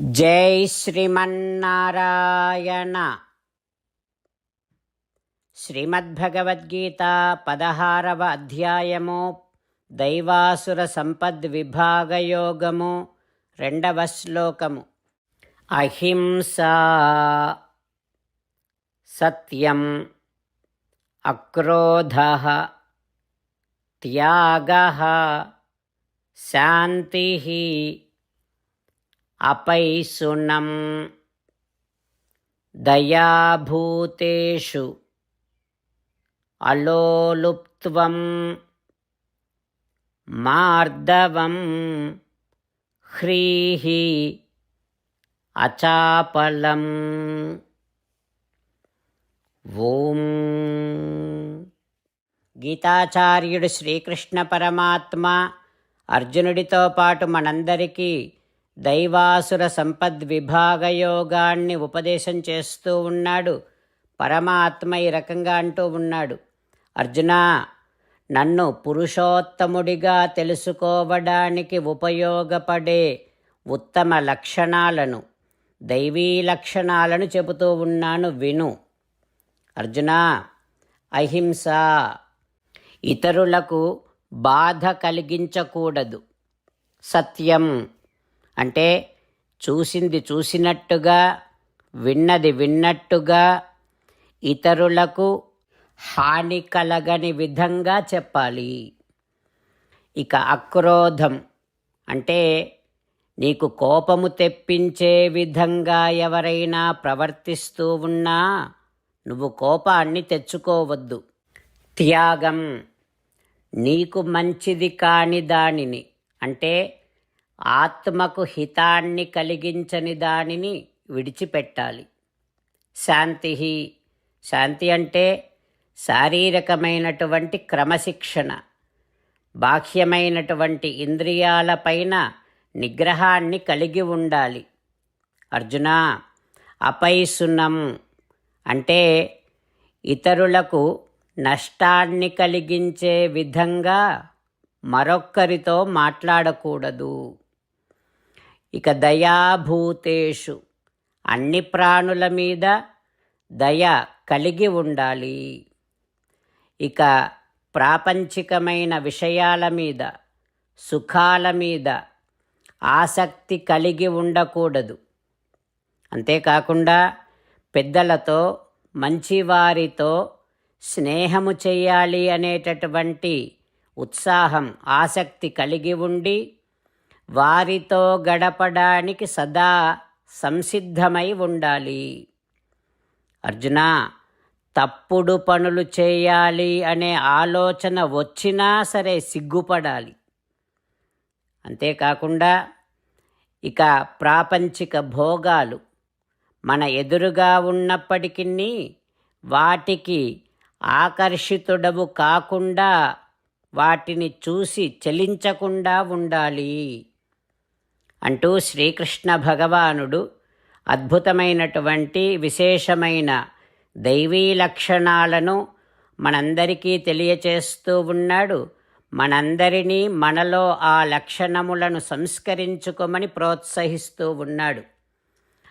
జై శ్రీమన్నారాయణ. శ్రీమద్భగవద్గీత పదహారవ అధ్యాయము దైవాసుర సంపద్విభాగయోగము రెండవ శ్లోకము. అహింస సత్యం అక్రోధ త్యాగ శాంతి अपैसुनं दयाभूतेषु अलोलुप्त्वं मार्दवं ह्रीः अचापलम् ఓం గీతాచార్యుడు శ్రీకృష్ణ పరమాత్మ అర్జునుడితో పాటు మనందరికీ దైవాసుర సంపద్విభాగయోగాన్ని ఉపదేశం చేస్తూ ఉన్నాడు. పరమాత్మ ఈ రకంగా అంటూ ఉన్నాడు. అర్జున నన్ను పురుషోత్తముడిగా తెలుసుకోవడానికి ఉపయోగపడే ఉత్తమ లక్షణాలను దైవీ లక్షణాలను చెబుతూ ఉన్నాను విను. అర్జున అహింస ఇతరులకు బాధ కలిగించకూడదు. సత్యం అంటే చూసింది చూసినట్టుగా విన్నది విన్నట్టుగా ఇతరులకు హాని కలగని విధంగా చెప్పాలి. ఇక అక్రోధం అంటే నీకు కోపము తెప్పించే విధంగా ఎవరైనా ప్రవర్తిస్తూ ఉన్నా నువ్వు కోపాన్ని తెచ్చుకోవద్దు. త్యాగం నీకు మంచిది కాని దానిని అంటే ఆత్మకు హితాన్ని కలిగించని దానిని విడిచిపెట్టాలి. శాంతి శాంతి అంటే శారీరకమైనటువంటి క్రమశిక్షణ. బాహ్యమైనటువంటి ఇంద్రియాలపైన నిగ్రహాన్ని కలిగి ఉండాలి. అర్జున అపైసునం అంటే ఇతరులకు నష్టాన్ని కలిగించే విధంగా మరొక్కరితో మాట్లాడకూడదు. ఇక దయాభూతేషు. అన్ని ప్రాణుల మీద దయ కలిగి ఉండాలి. ఇక ప్రాపంచికమైన విషయాల మీద సుఖాల మీద ఆసక్తి కలిగి ఉండకూడదు. అంతేకాకుండా పెద్దలతో మంచివారితో స్నేహము చేయాలి అనేటటువంటి ఉత్సాహం ఆసక్తి కలిగి ఉండి వారితో గడపడానికి సదా సంసిద్ధమై ఉండాలి. అర్జున తప్పుడు పనులు చేయాలి అనే ఆలోచన వచ్చినా సరే సిగ్గుపడాలి. అంతేకాకుండా ఇక ప్రాపంచిక భోగాలు మన ఎదురుగా ఉన్నప్పటికీ వాటికి ఆకర్షితుడవు కాకుండా వాటిని చూసి చలించకుండా ఉండాలి. అంటూ శ్రీకృష్ణ భగవానుడు అద్భుతమైనటువంటి విశేషమైన దైవీ లక్షణాలను మనందరికీ తెలియచేస్తూ ఉన్నాడు. మనందరినీ మనలో ఆ లక్షణములను సంస్కరించుకోమని ప్రోత్సహిస్తూ ఉన్నాడు.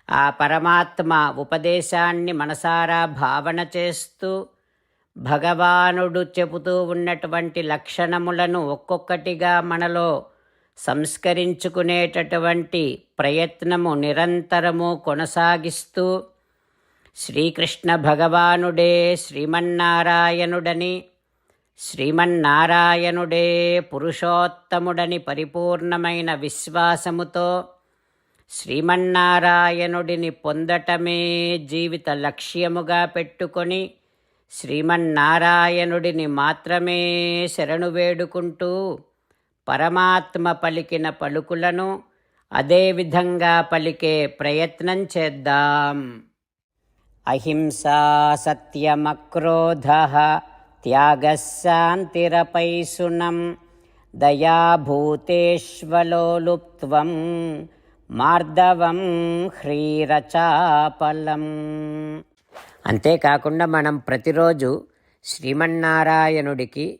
ఆ పరమాత్మ ఉపదేశాన్ని మనసారా భావన చేస్తూ భగవానుడు చెబుతూ ఉన్నటువంటి లక్షణములను ఒక్కొక్కటిగా మనలో సంస్కరించుకునేటటువంటి ప్రయత్నము నిరంతరము కొనసాగిస్తూ శ్రీకృష్ణ భగవానుడే శ్రీమన్నారాయణుడని శ్రీమన్నారాయణుడే పురుషోత్తముడని పరిపూర్ణమైన విశ్వాసముతో శ్రీమన్నారాయణుడిని పొందటమే జీవిత లక్ష్యముగా పెట్టుకొని శ్రీమన్నారాయణుడిని మాత్రమే శరణు వేడుకుంటూ పరమాత్మ పలికిన పలుకులను అదేవిధంగా పలికే ప్రయత్నం చేద్దాం. అహింసా సత్యమక్రోధ త్యాగశాంతిరపైసునం దయాభూతేష్వలోలుప్త్వం మార్దవం హ్రీరచాపలం. అంతేకాకుండా మనం ప్రతిరోజు శ్రీమన్నారాయణుడికి